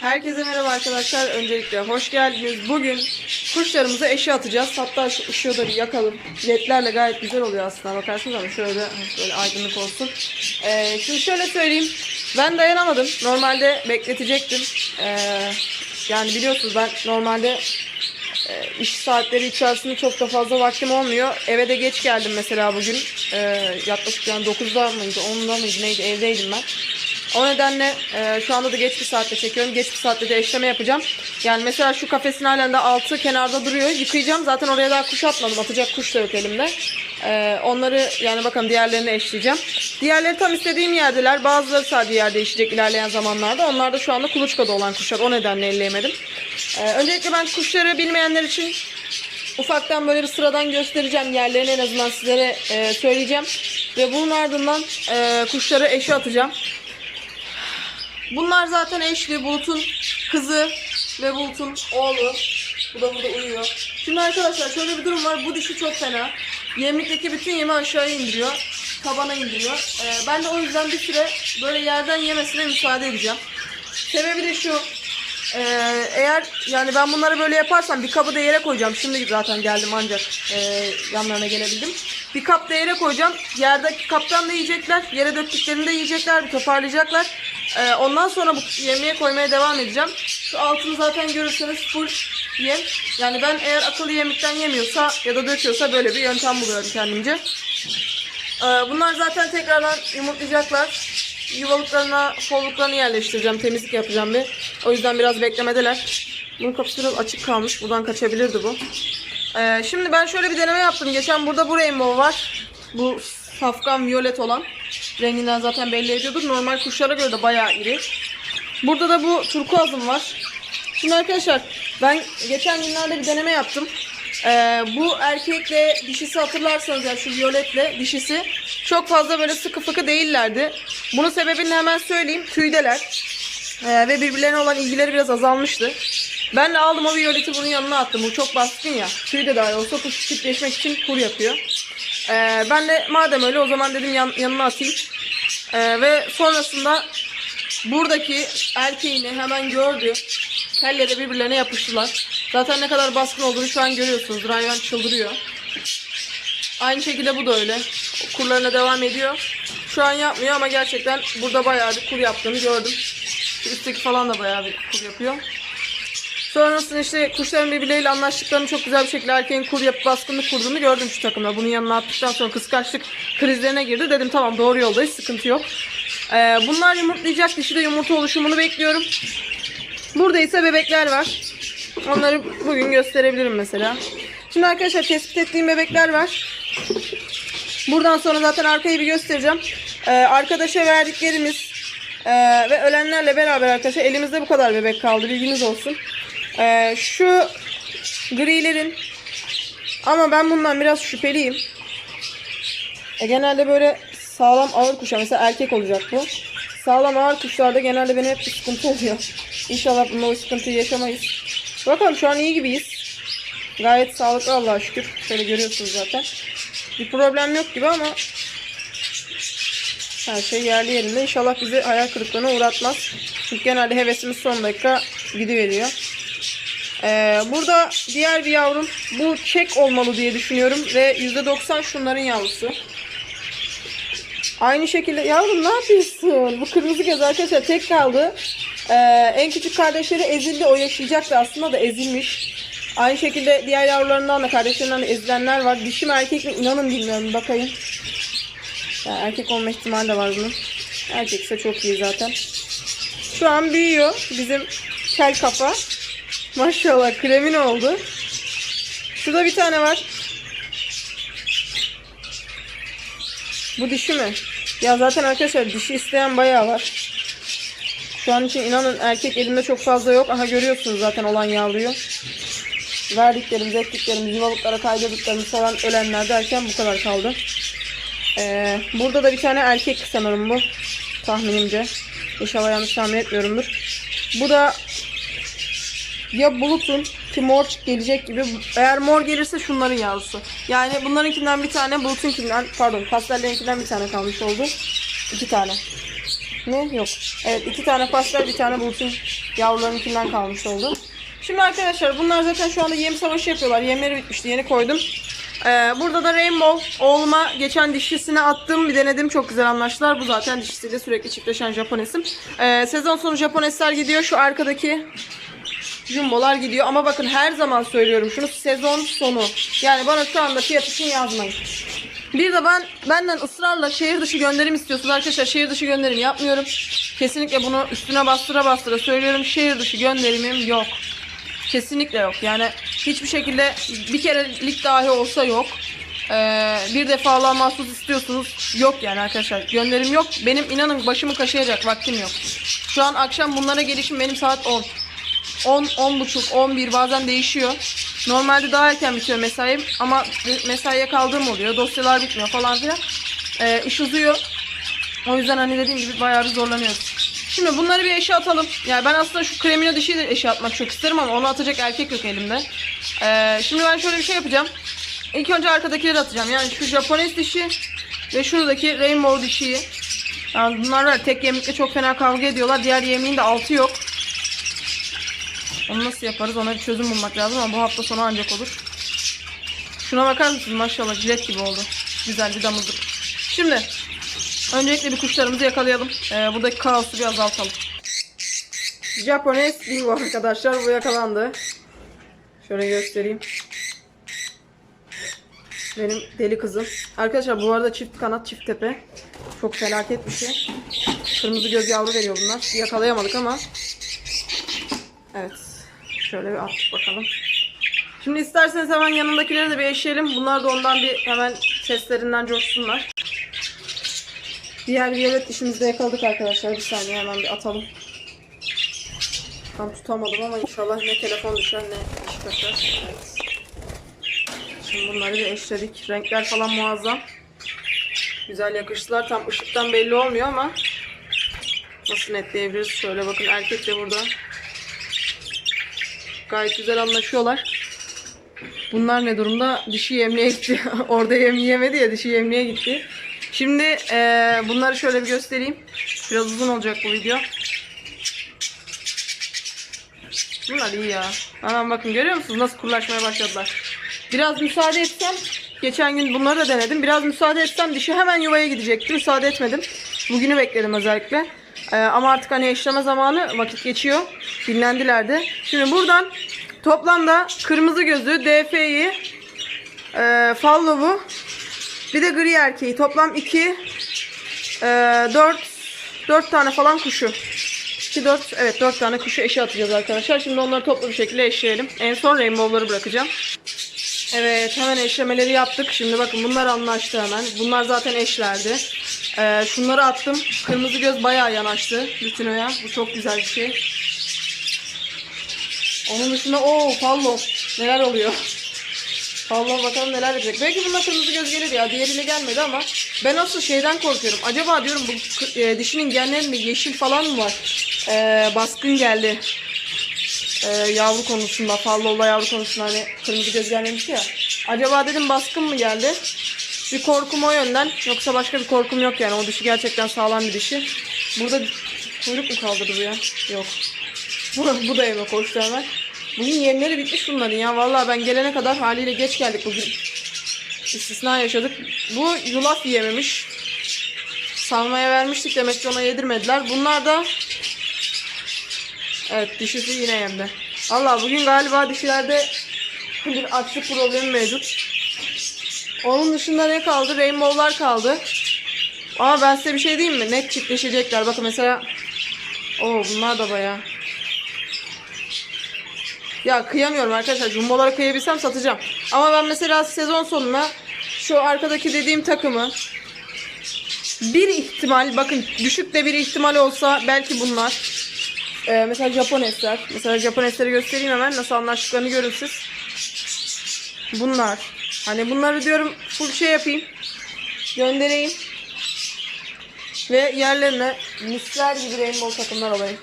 Herkese merhaba arkadaşlar. Öncelikle hoş geldiniz. Bugün kuşlarımıza eşi atacağız. Hatta şu ışığı yakalım. Ledlerle gayet güzel oluyor aslında. Bakarsınız ama şöyle böyle aydınlık olsun. Ee, şimdi şöyle söyleyeyim. Ben dayanamadım. Normalde bekletecektim. Ee, yani biliyorsunuz ben normalde e, iş saatleri içerisinde çok da fazla vaktim olmuyor. Eve de geç geldim mesela bugün. Ee, yaklaşık yani 9'da mıydı 10'da mıydı neydi evdeydim ben. O nedenle e, şu anda da geç bir saatte çekiyorum. Geç bir saatte de eşleme yapacağım. Yani mesela şu kafesin halen de altı kenarda duruyor. Yıkayacağım. Zaten oraya daha kuş atmadım. Atacak kuş da yok elimde. E, onları yani bakın diğerlerini eşleyeceğim. Diğerleri tam istediğim yerdeler. Bazıları sadece yer değişecek ilerleyen zamanlarda. Onlar da şu anda kuluçkada olan kuşlar. O nedenle elleyemedim. E, öncelikle ben kuşları bilmeyenler için ufaktan böyle bir sıradan göstereceğim. Yerlerini en azından sizlere e, söyleyeceğim. Ve bunun ardından e, kuşları eşe atacağım. Bunlar zaten eşli. Bulut'un kızı ve Bulut'un oğlu. Bu da burada uyuyor. Şimdi arkadaşlar şöyle bir durum var. Bu dişi çok fena. Yemlikteki bütün yemi aşağıya indiriyor. Tabana indiriyor. Ee, ben de o yüzden bir süre böyle yerden yemesine müsaade edeceğim. Sebebi de şu. Ee, eğer yani ben bunları böyle yaparsam bir kabı da yere koyacağım. Şimdi zaten geldim ancak e, yanlarına gelebildim. Bir kap da yere koyacağım. Yerdeki kaptan da yiyecekler. Yere döktüklerini de yiyecekler. Bir toparlayacaklar. Ee, ondan sonra bu yemeğe koymaya devam edeceğim. Şu altını zaten görürseniz full yem. Yani ben eğer akıllı yemekten yemiyorsa ya da döküyorsa böyle bir yöntem buluyorum kendimce. Ee, bunlar zaten tekrardan yumurtlayacaklar. Yuvalıklarına, folluklarını yerleştireceğim. Temizlik yapacağım bir. O yüzden biraz beklemedeler. Bunun kapısı biraz açık kalmış. Buradan kaçabilirdi bu. Ee, şimdi ben şöyle bir deneme yaptım. Geçen burada bu rainbow var. Bu safkan violet olan. Renginden zaten belli ediyordur. Normal kuşlara göre de bayağı iri. Burada da bu turkuazım var. Şimdi arkadaşlar ben geçen günlerde bir deneme yaptım. Ee, bu erkekle dişisi hatırlarsanız yani şu violetle dişisi çok fazla böyle sıkı fıkı değillerdi. Bunun sebebini hemen söyleyeyim. Tüydeler. Ee, ve birbirlerine olan ilgileri biraz azalmıştı. Ben de aldım o violeti bunun yanına attım. Bu çok baskın ya. Tüy de dahi olsa kuş çiftleşmek için kur yapıyor. Ee, ben de madem öyle o zaman dedim yan, yanına atayım. Ee, ve sonrasında buradaki erkeğini hemen gördü. Telleri birbirlerine yapıştılar. Zaten ne kadar baskın olduğunu şu an görüyorsunuz. Hayvan çıldırıyor. Aynı şekilde bu da öyle. Kurlarına devam ediyor. Şu an yapmıyor ama gerçekten burada bayağı bir kur yaptığını gördüm. Üstteki falan da bayağı bir kur yapıyor. Sonrasında işte kuşların birbirleriyle anlaştıklarını çok güzel bir şekilde erkeğin kur yapıp baskınlık kurduğunu gördüm şu takımda. Bunun yanına attıktan sonra kıskançlık krizlerine girdi. Dedim tamam doğru yoldayız sıkıntı yok. Ee, bunlar yumurtlayacak. Dişi de yumurta oluşumunu bekliyorum. Burada ise bebekler var. Onları bugün gösterebilirim mesela. Şimdi arkadaşlar tespit ettiğim bebekler var. Buradan sonra zaten arkayı bir göstereceğim. Ee, arkadaşa verdiklerimiz ee, ve ölenlerle beraber arkadaşlar elimizde bu kadar bebek kaldı. Bilginiz olsun. Ee, şu grilerin ama ben bundan biraz şüpheliyim. E, genelde böyle sağlam ağır kuşlar mesela erkek olacak bu. Sağlam ağır kuşlarda genelde benim hep sıkıntı oluyor. İnşallah bunda o sıkıntıyı yaşamayız. Bakalım şu an iyi gibiyiz. Gayet sağlıklı Allah'a şükür. Şöyle görüyorsunuz zaten. Bir problem yok gibi ama her şey yerli yerinde. İnşallah bizi hayal kırıklığına uğratmaz. Çünkü genelde hevesimiz son dakika gidiveriyor. Ee, burada diğer bir yavrum bu çek olmalı diye düşünüyorum ve %90 şunların yavrusu. Aynı şekilde yavrum ne yapıyorsun? Bu kırmızı göz arkadaşlar tek kaldı. Ee, en küçük kardeşleri ezildi. O yaşayacaktı aslında da ezilmiş. Aynı şekilde diğer yavrularından da kardeşlerinden de ezilenler var. Dişi mi erkek mi inanın bilmiyorum bakayım. Yani erkek olma ihtimali de var bunun. Erkekse çok iyi zaten. Şu an büyüyor bizim kel kafa. Maşallah kremin oldu. Şurada bir tane var. Bu dişi mi? Ya zaten arkadaşlar dişi isteyen bayağı var. Şu an için inanın erkek elimde çok fazla yok. Aha görüyorsunuz zaten olan yavruyu. Verdiklerimiz, ettiklerimiz, yuvalıklara kaydırdıklarımız falan ölenler derken bu kadar kaldı. Ee, burada da bir tane erkek sanırım bu. Tahminimce. İnşallah yanlış tahmin etmiyorumdur. Bu da ya bulutun ki mor gelecek gibi. Eğer mor gelirse şunların yavrusu. Yani bunlarınkinden bir tane bulutunkinden pardon pastellerinkinden bir tane kalmış oldu. İki tane. Ne? Yok. Evet iki tane pastel bir tane bulutun yavrularınkinden kalmış oldu. Şimdi arkadaşlar bunlar zaten şu anda yem savaşı yapıyorlar. Yemleri bitmişti yeni koydum. Ee, burada da Rainbow oğluma geçen dişisine attım bir denedim çok güzel anlaştılar. Bu zaten dişisiyle sürekli çiftleşen Japonesim. Ee, sezon sonu Japonesler gidiyor. Şu arkadaki Jumbolar gidiyor ama bakın her zaman söylüyorum şunu sezon sonu. Yani bana şu anda fiyat için yazmayın. Bir de ben benden ısrarla şehir dışı gönderim istiyorsunuz arkadaşlar. Şehir dışı gönderim yapmıyorum. Kesinlikle bunu üstüne bastıra bastıra söylüyorum. Şehir dışı gönderimim yok. Kesinlikle yok. Yani hiçbir şekilde bir kerelik dahi olsa yok. Ee, bir defalığa mahsus istiyorsunuz. Yok yani arkadaşlar. Gönderim yok. Benim inanın başımı kaşıyacak vaktim yok. Şu an akşam bunlara gelişim benim saat 10. 10, 10 buçuk, 11 bazen değişiyor. Normalde daha erken bitiyor mesaim ama mesaiye kaldığım oluyor. Dosyalar bitmiyor falan filan. Ee, iş uzuyor. O yüzden hani dediğim gibi bayağı bir zorlanıyoruz. Şimdi bunları bir eşe atalım. Yani ben aslında şu kremino dişiyi de eşe atmak çok isterim ama onu atacak erkek yok elimde. Ee, şimdi ben şöyle bir şey yapacağım. İlk önce arkadakileri atacağım. Yani şu Japones dişi ve şuradaki Rainbow dişiyi. Yani bunlar var. Tek yemlikle çok fena kavga ediyorlar. Diğer yemeğin de altı yok. Onu nasıl yaparız? Ona bir çözüm bulmak lazım ama bu hafta sonu ancak olur. Şuna bakar mısınız? Maşallah jilet gibi oldu. Güzel bir damızlık. Şimdi öncelikle bir kuşlarımızı yakalayalım. Ee, buradaki kaosu bir azaltalım. Japones bingo arkadaşlar. Bu yakalandı. Şöyle göstereyim. Benim deli kızım. Arkadaşlar bu arada çift kanat çift tepe. Çok felaket bir şey. Kırmızı göz yavru veriyor bunlar. Yakalayamadık ama. Evet. Şöyle bir attık bakalım. Şimdi isterseniz hemen yanındakileri de bir eşleyelim. Bunlar da ondan bir hemen seslerinden coşsunlar. Diğer violet dişimizi de yakaladık arkadaşlar. Bir saniye hemen bir atalım. Tam tutamadım ama inşallah ne telefon düşer ne iş kaçar. Şimdi bunları bir eşledik. Renkler falan muazzam. Güzel yakıştılar. Tam ışıktan belli olmuyor ama nasıl netleyebiliriz? Şöyle bakın erkek de burada. Gayet güzel anlaşıyorlar. Bunlar ne durumda? Dişi yemliğe gitti. Orada yem yemedi ya dişi yemliğe gitti. Şimdi eee, bunları şöyle bir göstereyim. Biraz uzun olacak bu video. Bunlar iyi ya. Hemen bakın görüyor musunuz nasıl kurlaşmaya başladılar. Biraz müsaade etsem geçen gün bunları da denedim. Biraz müsaade etsem dişi hemen yuvaya gidecekti. Müsaade etmedim. Bugünü bekledim özellikle. Ee, ama artık hani eşleme zamanı vakit geçiyor. Dinlendiler de. Şimdi buradan toplamda kırmızı gözü, DF'yi, e, Fallow'u bir de gri erkeği. Toplam 2 4 4 tane falan kuşu. 2 4 evet 4 tane kuşu eşe atacağız arkadaşlar. Şimdi onları toplu bir şekilde eşleyelim. En son rainbow'ları bırakacağım. Evet hemen eşlemeleri yaptık. Şimdi bakın bunlar anlaştı hemen. Bunlar zaten eşlerdi. Ee, şunları attım. Kırmızı göz bayağı yanaştı Lutino'ya. Bu çok güzel bir şey. Onun dışında o fallo neler oluyor. Fallo bakalım neler yapacak. Belki bununla kırmızı göz gelir ya. Diğeriyle gelmedi ama ben asıl şeyden korkuyorum. Acaba diyorum bu e, dişinin genlerinde yeşil falan mı var? Ee, baskın geldi e, yavru konusunda, Fallo'la yavru konusunda hani kırmızı göz gelmemiş ya. Acaba dedim baskın mı geldi? Bir korkum o yönden. Yoksa başka bir korkum yok yani. O dişi gerçekten sağlam bir dişi. Burada kuyruk mu kaldırdı bu ya? Yok. Bu, bu da eve koştu hemen. Bugün yemleri bitmiş bunların ya. Vallahi ben gelene kadar haliyle geç geldik bugün. İstisna yaşadık. Bu yulaf yiyememiş. Salmaya vermiştik demek ki ona yedirmediler. Bunlar da Evet dişisi yine yemde. Allah bugün galiba dişilerde bir açlık problemi mevcut. Onun dışında ne kaldı? Rainbow'lar kaldı. Ama ben size bir şey diyeyim mi? Net çiftleşecekler. Bakın mesela Oo bunlar da bayağı. Ya kıyamıyorum arkadaşlar. Jumbolara kıyabilsem satacağım. Ama ben mesela sezon sonuna şu arkadaki dediğim takımı bir ihtimal bakın düşük de bir ihtimal olsa belki bunlar ee, mesela Japonesler. Mesela Japonesleri göstereyim hemen nasıl anlaştıklarını görün siz. Bunlar. Hani bunları diyorum full şey yapayım. Göndereyim. Ve yerlerine misler gibi rainbow takımlar alayım.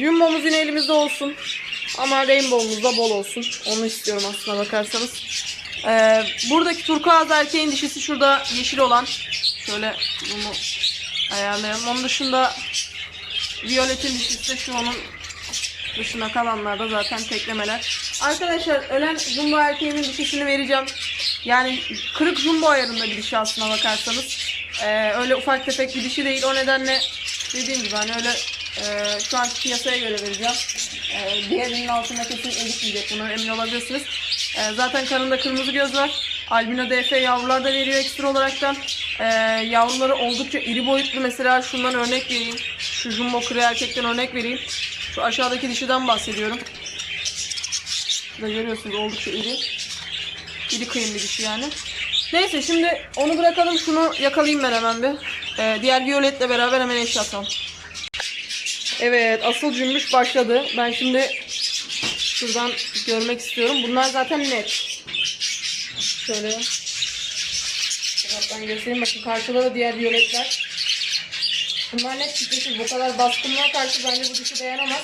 Jumbo'muz yine elimizde olsun. Ama rainbow'umuz da bol olsun. Onu istiyorum aslına bakarsanız. Ee, buradaki turkuaz erkeğin dişisi şurada yeşil olan. Şöyle bunu ayarlayalım. Onun dışında Violet'in dişisi de şu onun dışında kalanlarda zaten teklemeler. Arkadaşlar ölen jumbo erkeğimin dişisini vereceğim. Yani kırık jumbo ayarında bir dişi aslına bakarsanız. Ee, öyle ufak tefek bir dişi değil. O nedenle dediğim gibi hani öyle e, şu anki piyasaya göre vereceğim. Ee, diğerinin altında kesin editmeyecek. Buna emin olabilirsiniz. Ee, zaten kanında kırmızı göz var. Albino DF yavrular da veriyor ekstra olaraktan. Ee, yavruları oldukça iri boyutlu. Mesela şundan örnek vereyim. Şu jumbo kırı erkekten örnek vereyim. Şu aşağıdaki dişiden bahsediyorum. Burada görüyorsunuz oldukça iri. İri kıyım dişi yani. Neyse şimdi onu bırakalım. Şunu yakalayayım ben hemen bir. Ee, diğer violetle beraber hemen eşya atalım. Evet asıl cümbüş başladı. Ben şimdi şuradan görmek istiyorum. Bunlar zaten net. Şöyle. Uzaktan göstereyim. Bakın karşıda da diğer violetler. Bunlar net titreşim. Bu kadar baskınlığa karşı bence bu dişi dayanamaz.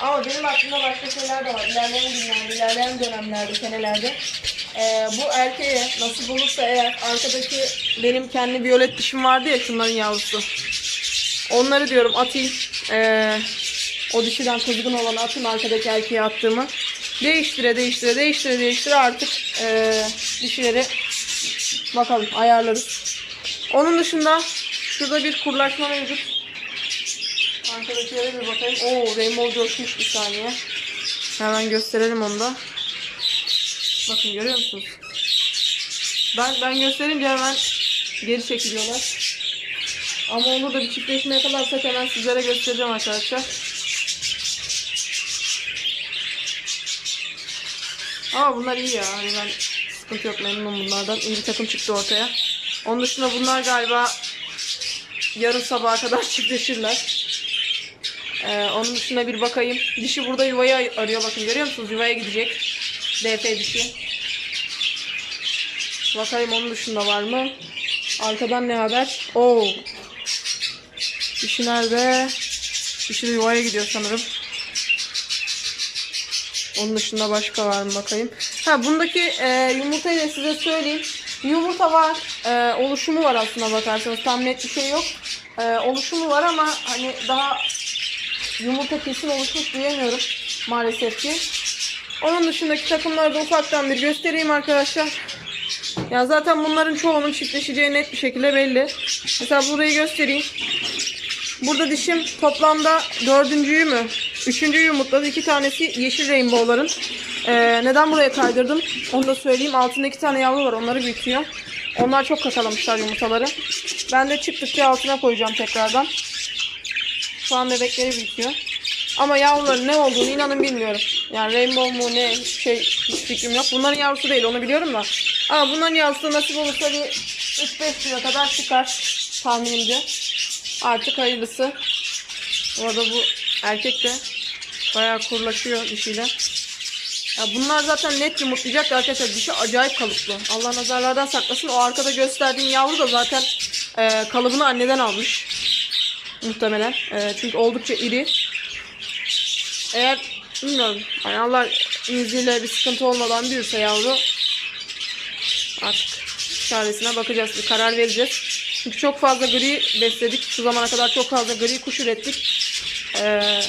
Ama benim aklımda başka şeyler de var. İlerleyen günlerde, ilerleyen dönemlerde, senelerde. Ee, bu erkeğe nasip olursa eğer arkadaki benim kendi violet dişim vardı ya şunların yavrusu. Onları diyorum atayım. Ee, o dişiden kızgın olanı atayım arkadaki erkeğe attığımı. Değiştire değiştire değiştire değiştire artık ee, dişileri bakalım ayarlarız. Onun dışında şurada bir kurlaşma mevcut. Arkadakilere bir bakayım. Oo Rainbow coşmuş bir saniye. Hemen gösterelim onu da. Bakın görüyor musunuz? Ben ben gösterince hemen geri çekiliyorlar. Ama onu da bir çiftleşme yakalarsak hemen sizlere göstereceğim arkadaşlar. Ama bunlar iyi ya. Hani ben sıkıntı yok memnunum bunlardan. İyi bir takım çıktı ortaya. Onun dışında bunlar galiba yarın sabaha kadar çiftleşirler. Ee, onun dışında bir bakayım. Dişi burada yuvayı arıyor. Bakın görüyor musunuz? Yuvaya gidecek. DF dişi. Bakayım onun dışında var mı? Arkadan ne haber? Oo. Dişi nerede? Dişi yuvaya gidiyor sanırım. Onun dışında başka var mı bakayım. Ha bundaki e, yumurtayı da size söyleyeyim. Yumurta var. E, oluşumu var aslında bakarsanız. Tam net bir şey yok. E, oluşumu var ama hani daha yumurta kesin oluşmuş diyemiyorum maalesef ki. Onun dışındaki takımları da ufaktan bir göstereyim arkadaşlar. Ya zaten bunların çoğunun çiftleşeceği net bir şekilde belli. Mesela burayı göstereyim. Burada dişim toplamda dördüncüyü mü? Üçüncüyü yumurtladı. İki tanesi yeşil rainbow'ların. Ee, neden buraya kaydırdım? Onu da söyleyeyim. Altında iki tane yavru var. Onları büyütüyor. Onlar çok kakalamışlar yumurtaları. Ben de çıktıkça altına koyacağım tekrardan. Şu an bebekleri büyütüyor. Ama yavruların ne olduğunu inanın bilmiyorum. Yani rainbow mu ne şey hiç fikrim yok. Bunların yavrusu değil onu biliyorum da. Ama bunların yavrusu nasip olursa bir 3-5 kilo kadar çıkar tahminimce. Artık hayırlısı. Orada bu erkek de bayağı kurlaşıyor dişiyle. Ya bunlar zaten net yumurtlayacak da arkadaşlar dişi acayip kalıplı. Allah nazarlardan saklasın. O arkada gösterdiğim yavru da zaten e, kalıbını anneden almış. Muhtemelen. E, çünkü oldukça iri. Eğer bilmiyorum. Yani Allah izniyle bir sıkıntı olmadan büyürse yavru artık çaresine bakacağız. Bir karar vereceğiz. Çünkü çok fazla gri besledik. Şu zamana kadar çok fazla gri kuş ürettik. Ee,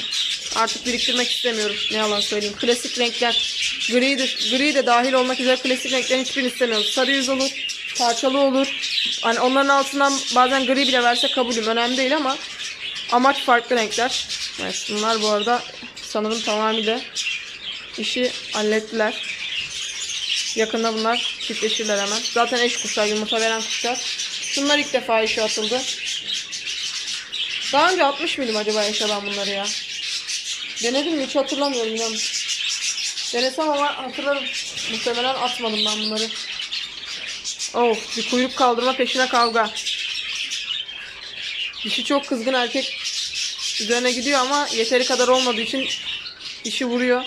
artık biriktirmek istemiyorum. Ne yalan söyleyeyim. Klasik renkler. Gri de, gri de dahil olmak üzere klasik renklerin hiçbirini istemiyoruz. Sarı yüz olur. Parçalı olur. Hani onların altından bazen gri bile verse kabulüm. Önemli değil ama amaç farklı renkler. Evet bunlar bu arada sanırım tamamıyla işi hallettiler. Yakında bunlar çiftleşirler hemen. Zaten eş kuşlar, yumurta veren kuşlar. Şunlar ilk defa işe atıldı. Daha önce atmış mıydım acaba ben bunları ya? Denedim mi hiç hatırlamıyorum inanın. Denesem ama hatırlarım. Muhtemelen atmadım ben bunları. Oh bir kuyruk kaldırma peşine kavga. Dişi çok kızgın erkek üzerine gidiyor ama yeteri kadar olmadığı için dişi vuruyor.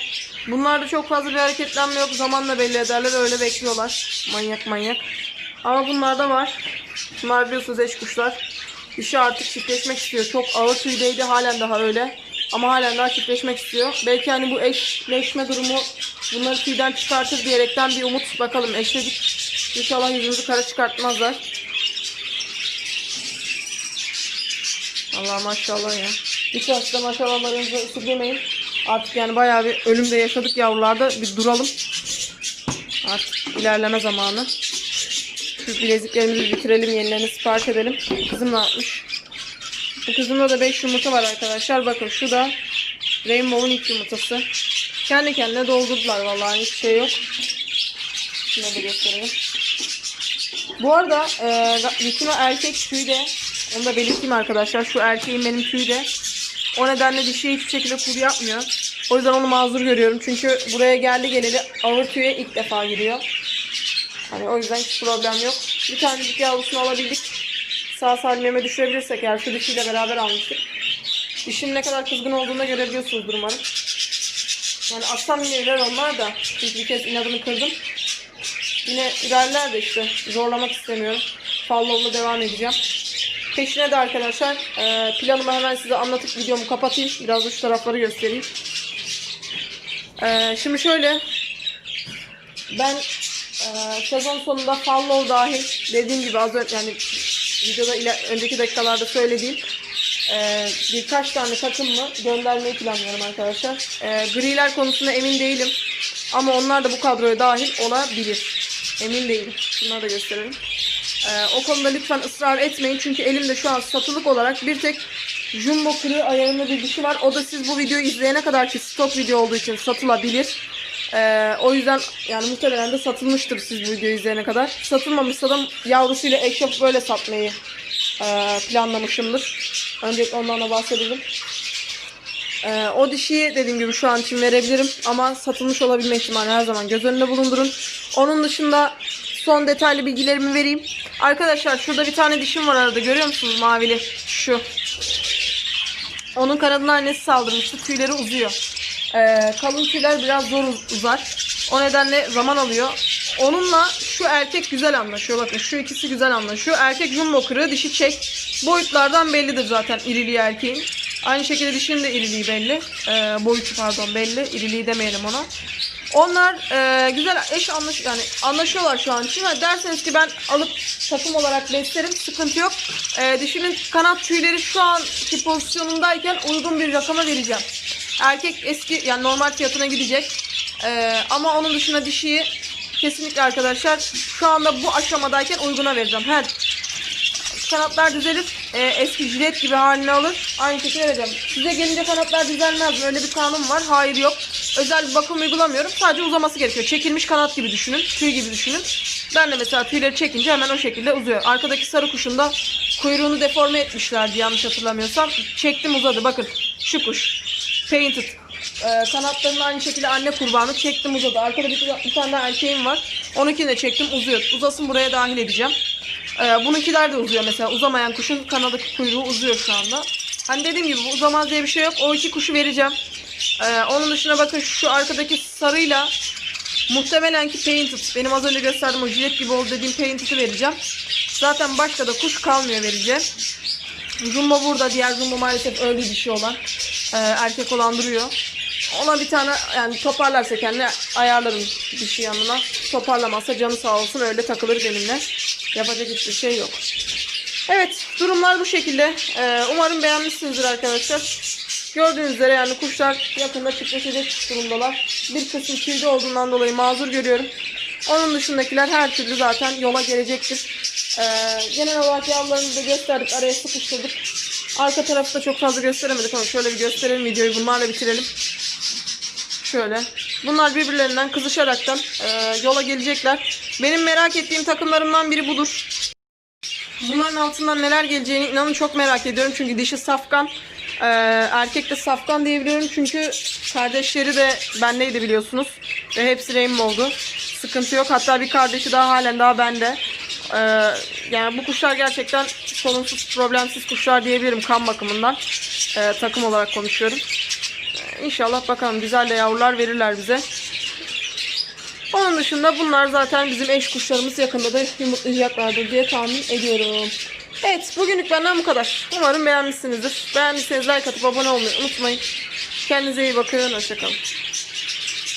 Bunlarda çok fazla bir hareketlenme yok. Zamanla belli ederler. Öyle bekliyorlar. Manyak manyak. Ama bunlarda var. Bunlar biliyorsunuz eş kuşlar. Dişi artık çiftleşmek istiyor. Çok ağır tüydeydi. Halen daha öyle. Ama halen daha çiftleşmek istiyor. Belki hani bu eşleşme durumu bunları tüyden çıkartır diyerekten bir umut bakalım. Eşledik. İnşallah yüzümüzü kara çıkartmazlar. Allah maşallah ya. Hiç açıda maşallahlarınızı esirgemeyin. Artık yani bayağı bir ölümde yaşadık yavrularda. Bir duralım. Artık ilerleme zamanı. Şu bileziklerimizi bitirelim. Yenilerini sipariş edelim. Kızım ne yapmış? Bu kızımda da 5 yumurta var arkadaşlar. Bakın şu da Rainbow'un ilk yumurtası. Kendi kendine doldurdular vallahi hiç şey yok. Şunu da göstereyim. Bu arada e, Vikima erkek tüyü de onu da belirteyim arkadaşlar. Şu erkeğin benim tüyü de o nedenle dişi hiçbir şekilde kuru yapmıyor. O yüzden onu mazur görüyorum. Çünkü buraya geldi geleli ağır tüye ilk defa giriyor. Hani o yüzden hiç problem yok. Bir tanecik yavrusunu alabildik. Sağ salim düşürebilirsek eğer şu dişiyle beraber almıştık. Dişinin ne kadar kızgın olduğunu da görebiliyorsunuz umarım. Yani atsam yine onlar da. Çünkü bir kez inadını kırdım. Yine ilerler de işte. Zorlamak istemiyorum. Fallow'la devam edeceğim. Peşine de arkadaşlar e, planımı hemen size anlatıp videomu kapatayım. Biraz da şu tarafları göstereyim. E, şimdi şöyle. Ben e, sezon sonunda Follow dahil dediğim gibi az önce yani videoda ile, önceki dakikalarda söylediğim e, birkaç tane takımı göndermeyi planlıyorum arkadaşlar. E, griler konusunda emin değilim. Ama onlar da bu kadroya dahil olabilir. Emin değilim. Bunları da gösterelim. Ee, o konuda lütfen ısrar etmeyin. Çünkü elimde şu an satılık olarak bir tek Jumbo kırığı ayarında bir dişi var. O da siz bu videoyu izleyene kadar ki stok video olduğu için satılabilir. Ee, o yüzden yani muhtemelen de satılmıştır siz bu videoyu izleyene kadar. Satılmamışsa da yavrusuyla yapıp böyle satmayı e, planlamışımdır. Öncelikle ondan da bahsedelim. Ee, o dişiyi dediğim gibi şu an için verebilirim ama satılmış olabilme ihtimali her zaman göz önünde bulundurun. Onun dışında son detaylı bilgilerimi vereyim. Arkadaşlar şurada bir tane dişim var arada görüyor musunuz mavili? Şu. Onun kanadına annesi saldırmıştı. Tüyleri uzuyor. Ee, kalın tüyler biraz zor uz- uzar. O nedenle zaman alıyor. Onunla şu erkek güzel anlaşıyor. Bakın şu ikisi güzel anlaşıyor. Erkek jumbo kırığı, dişi çek. Boyutlardan bellidir zaten iriliği erkeğin. Aynı şekilde dişinin de iriliği belli. Ee, boyutu pardon belli. İriliği demeyelim ona. Onlar e, güzel eş anlaş yani anlaşıyorlar şu an için. Ha, derseniz ki ben alıp takım olarak beslerim sıkıntı yok. E, dişinin kanat tüyleri şu anki pozisyonundayken uygun bir rakama vereceğim. Erkek eski yani normal fiyatına gidecek. E, ama onun dışında dişiyi kesinlikle arkadaşlar şu anda bu aşamadayken uyguna vereceğim. Her kanatlar düzelir. e, eski jilet gibi halini alır. Aynı şekilde vereceğim. Size gelince kanatlar düzelmez mi? Öyle bir kanun var. Hayır yok. Özel bir bakım uygulamıyorum. Sadece uzaması gerekiyor. Çekilmiş kanat gibi düşünün. Tüy gibi düşünün. Ben de mesela tüyleri çekince hemen o şekilde uzuyor. Arkadaki sarı kuşun da kuyruğunu deforme etmişlerdi yanlış hatırlamıyorsam. Çektim uzadı. Bakın şu kuş. Painted. Ee, kanatlarının aynı şekilde anne kurbanı çektim uzadı. Arkada bir, bir tane daha erkeğim var. Onunkini de çektim uzuyor. Uzasın buraya dahil edeceğim. Ee, bununkiler de uzuyor mesela. Uzamayan kuşun kanadaki kuyruğu uzuyor şu anda. Hani dediğim gibi uzamaz diye bir şey yok. O iki kuşu vereceğim. Ee, onun dışına bakın şu arkadaki sarıyla muhtemelen ki painted. Benim az önce gösterdiğim o jilet gibi oldu dediğim painted'ı vereceğim. Zaten başka da kuş kalmıyor vereceğim. Jumbo burada. Diğer Jumbo maalesef öldü dişi olan. Ee, erkek olan duruyor. Ona bir tane yani toparlarsa kendine ayarlarım dişi yanına. Toparlamazsa canı sağ olsun öyle takılır benimle. Yapacak hiçbir şey yok. Evet durumlar bu şekilde. Ee, umarım beğenmişsinizdir arkadaşlar. Gördüğünüz üzere yani kuşlar yakında çiftleşecek durumdalar. Bir kısım kirli olduğundan dolayı mazur görüyorum. Onun dışındakiler her türlü zaten yola gelecektir. Ee, genel olarak yavrularımızı da gösterdik. Araya sıkıştırdık. Arka tarafı da çok fazla gösteremedik ama şöyle bir gösterelim videoyu. Bunlarla bitirelim. Şöyle. Bunlar birbirlerinden kızışaraktan e, yola gelecekler. Benim merak ettiğim takımlarımdan biri budur. Bunların altından neler geleceğini inanın çok merak ediyorum. Çünkü dişi safkan. Ee, erkek de safkan diyebiliyorum. Çünkü kardeşleri de bendeydi biliyorsunuz. Ve hepsi rainbow'du. Sıkıntı yok. Hatta bir kardeşi daha halen daha bende. Ee, yani bu kuşlar gerçekten sorunsuz, problemsiz kuşlar diyebilirim kan bakımından. Ee, takım olarak konuşuyorum. Ee, İnşallah bakalım güzel de yavrular verirler bize. Onun dışında bunlar zaten bizim eş kuşlarımız yakında da yumurtlayacaklardır diye tahmin ediyorum. Evet bugünlük benden bu kadar. Umarım beğenmişsinizdir. Beğendiyseniz like atıp abone olmayı unutmayın. Kendinize iyi bakın. Hoşçakalın.